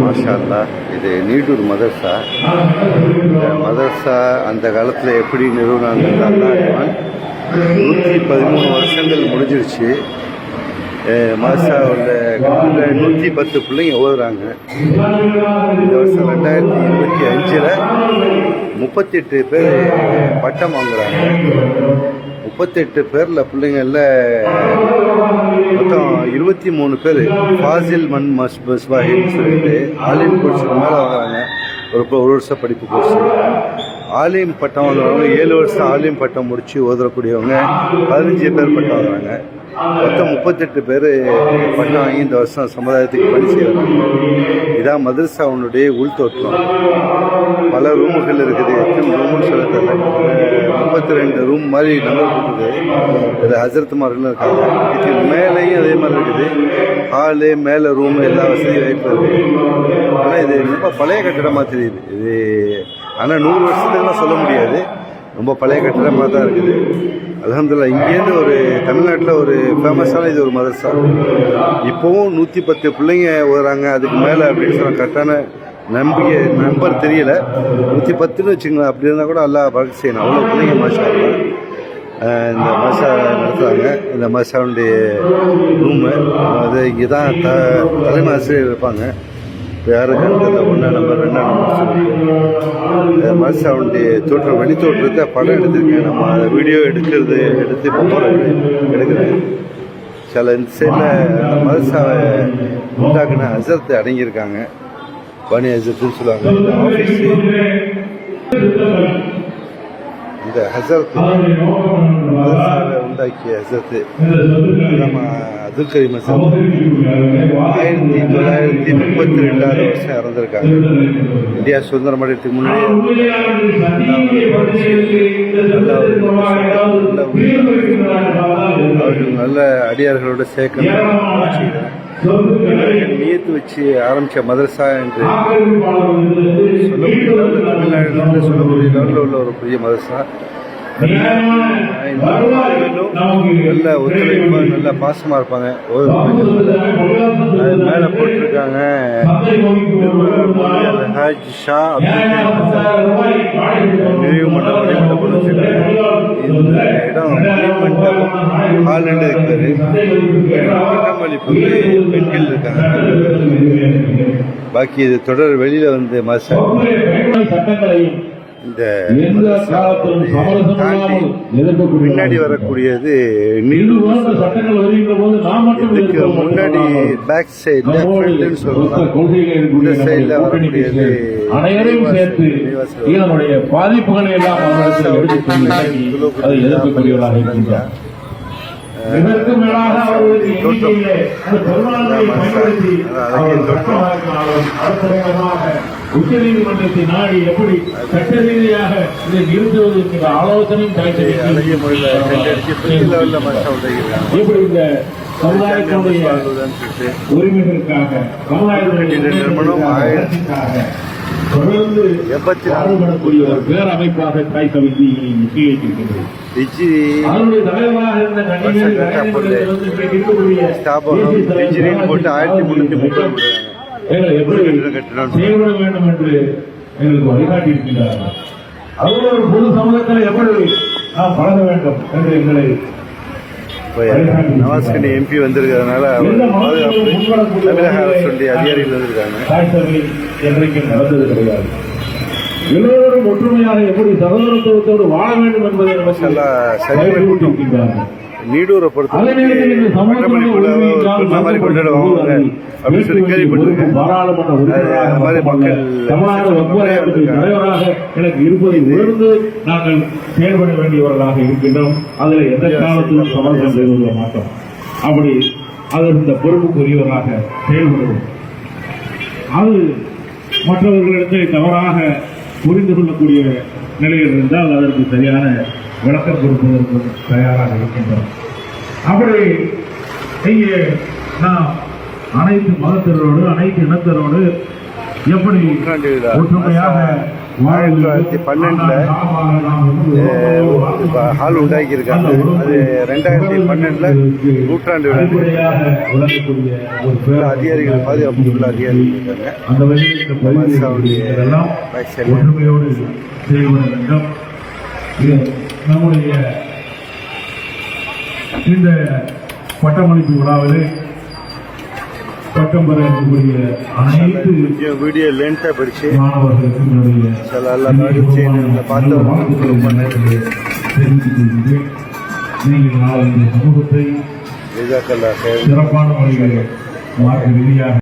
மாஷா இது நீடூர் மதர்சா. இந்த மதர்சா அந்த காலத்தில் எப்படி நிறுவனாங்க நூற்றி பதிமூணு வருஷங்கள் முடிஞ்சிருச்சு. மதர்சாவில் நூற்றி பத்து பிள்ளைங்க ஓதுறாங்க. இந்த வருஷம் ரெண்டாயிரத்தி இருபத்தி அஞ்சில் முப்பத்தெட்டு பேர் பட்டம் வாங்குறாங்க. முப்பத்தெட்டு பேரில் பிள்ளைங்கள்ல மொத்தம் இருபத்தி மூணு பேர் ஃபாசில் மன் மஸ் மஸ்பாஹின்னு சொல்லிட்டு ஆலிம் கோர்ஸுக்கு மேலே வாங்குறாங்க ஒரு ஒரு வருஷம் படிப்பு கோர்ஸ் ஆலிம் பட்டம் வாங்குறவங்க ஏழு வருஷம் ஆலிம் பட்டம் முடித்து ஓதுறக்கூடியவங்க பதினஞ்சு பேர் பட்டம் வாங்குறாங்க மொத்தம் முப்பத்தெட்டு பேர் பட்டம் வாங்கி இந்த வருஷம் சமுதாயத்துக்கு பணி செய்கிறாங்க இதான் மதரசாவுனுடைய உள்தோற்றம். பல ரூமுகள் இருக்குது. எத்தனை ரூமுன்னு சொல்ல தெரியல முப்பத்தி ரெண்டு ரூம் மாதிரி நம்பர் போட்டுருக்குது இது ஹசரத்துமார்கள் இருக்காங்க. இதுக்கு மேலேயும் அதே மாதிரி இருக்குது. ஹாலு மேலே ரூமு எல்லா வசதியும் வாய்ப்பு இருக்குது ஆனால் இது ரொம்ப பழைய கட்டிடமாக தெரியுது. இது ஆனால் நூறு வருஷத்துக்குலாம் சொல்ல முடியாது. ரொம்ப பழைய கட்டிடமாக தான் இருக்குது. அலமதுல்லா இங்கேருந்து ஒரு தமிழ்நாட்டில் ஒரு ஃபேமஸான இது ஒரு மதரசா இப்போவும் நூற்றி பத்து பிள்ளைங்க ஓடுறாங்க. அதுக்கு மேலே அப்படின்னு சொன்னால் கரெக்டான நம்பிக்கை நம்பர் தெரியல. நூற்றி பத்துன்னு வச்சுங்களேன் அப்படி இருந்தால் கூட நல்லா வழக்கு செய்யணும். அவ்வளோ பிள்ளைங்க மாஷா இந்த மசா நடத்துகிறாங்க இந்த மசாவுடைய ரூமு அது இங்கே தான் த தலைமை ஆசிரியர் இருப்பாங்க. இப்போ யாருக்கு ஒன்றா ஒன்றாம் நம்பர் ரெண்டாம் நம்பர் மசாவுடைய தோற்றம் வெளி தோற்றத்தை படம் எடுத்திருக்கேன். நம்ம அதை வீடியோ எடுக்கிறது எடுத்து இப்போ போகிறது எடுக்கிறேன் சில இந்த சைடில் மதசாவை உண்டாக்குன அசரத்தை அடங்கியிருக்காங்க. பனி அசத்துன்னு சொல்லுவாங்க இந்த ஆஃபீஸு இந்த ஹசரத் உண்டாக்கிய ஹசரத்து நம்ம அப்துல் கரீம் ஹசரத் ஆயிரத்தி தொள்ளாயிரத்தி முப்பத்தி ரெண்டாவது வருஷம் இறந்துருக்காங்க இந்தியா சுதந்திரம் அடையத்துக்கு முன்னாடி. அவர்கள் நல்ல அடியார்களோட சேர்க்கணும் நியத்து வச்சு ஆரம்பிச்ச மதரசா என்று சொல்லக்கூடிய தமிழ்நாட்டில் சொல்லக்கூடிய லெவலில் உள்ள ஒரு பெரிய மதரசா நல்ல ஒத்துழைப்பு நல்ல பாசமாக இருப்பாங்க. மேலே போட்டிருக்காங்க. ஹாஜ் ஷா அப்துல் மணிமண்டபம் ஹாலண்டு இருக்காரு. பங்களிப்பு பெண்கள் இருக்காங்க. பாக்கி இது தொடர் வெளியில வந்து மசா சட்டங்களையும் இந்த பின்னாடி வரக்கூடியது இதுக்கு முன்னாடி. பேக் இருக்கக்கூடிய இந்த சைடுல வரக்கூடியது அனைவரையும் சேர்த்து பாதிப்புகளை எல்லாம் எதிர்க்கக்கூடியவர்களாக இருக்கின்றார். இதற்கு மேலாக அவர்களுக்கு எண்ணிக்கையிலே அந்த பெரும்பான்மையை பயன்படுத்தி அவர்கள் சட்டமாக்கினாலும் அடுத்தகமாக உச்ச நீதிமன்றத்தை நாடி எப்படி சட்ட ரீதியாக இதை நிறுத்துவது என்கிற ஆலோசனையும் எப்படி இந்த சமுதாயத்தினுடைய உரிமைகளுக்காக சமுதாயத்தினுடைய தொடர்ந்து பாடுபடக்கூடிய ஒரு பேரமைப்பாக தாய் நிச்சயித்திருக்கின்றது டிஜிரின்னு போட்டு ஆயிரத்தி முந்நூற்றி முப்பது எங்களை எப்படி செயல்பட வேண்டும் என்று எங்களுக்கு வழிகாட்டி இருக்கின்றார்கள் ஒரு பொது சமூகத்தில் எப்படி நாம் பழக வேண்டும் என்று எங்களை நவாஸ்கனி எம்பி வந்திருக்கிறதுனால தமிழக அரசுடைய அதிகாரிகள் வந்திருக்காங்க. என்றைக்கும் நடந்தது கிடையாது. எல்லோரும் ஒற்றுமையாக எப்படி சகோதரத்துவத்தோடு வாழ வேண்டும் என்பதை சரியான கூட்டம். இருக்கின்றார்கள். நீடூரை பொறுத்த உரிமைக்காக திருவிழா மாதிரி கொண்டாடுவாங்க. அப்படின்னு சொல்லி கேள்விப்பட்டிருக்கேன். அது மாதிரி மக்கள் எனக்கு இருப்பதை உணர்ந்து நாங்கள் செயல்பட வேண்டியவர்களாக இருக்கின்றோம். அதில் எந்த காலத்திலும் சமரசம் செய்து கொள்ள மாட்டோம். அப்படி அதற்கு இந்த பொறுப்புக்குரியவராக செயல்படுவோம். அது மற்றவர்களிடத்தில் தவறாக புரிந்து கொள்ளக்கூடிய நிலையில் இருந்தால் அதற்கு சரியான விளக்கம் கொடுப்பதற்கு தயாராக இருக்கின்றோம். அப்படி இங்கே நாம் அனைத்து மதத்தினரோடு அனைத்து இனத்தரோடு எப்படி ஒற்றுமையாக ஆயிரத்தி தொள்ளாயிரத்தி பன்னெண்டில் ஹால் உண்டாக்கியிருக்காங்க. அது ரெண்டாயிரத்தி பன்னெண்டில் நூற்றாண்டு விழா. அதிகாரிகள் பாதுகாப்பு உள்ள அதிகாரிகள் இருக்காங்க. ஒற்றுமையோடு செயல்பட வேண்டும். நம்முடைய இந்த பட்டமளிப்பு விழாவிலே பட்டம் பெற இருக்கக்கூடிய அனைத்து வீடியோ லென்த்தாக படித்து மாணவர்களுக்கும் தெரிவித்துக் நீங்கள் நாளை இந்த சமூகத்தை சிறப்பான முறையில் மார்க்க ரீதியாக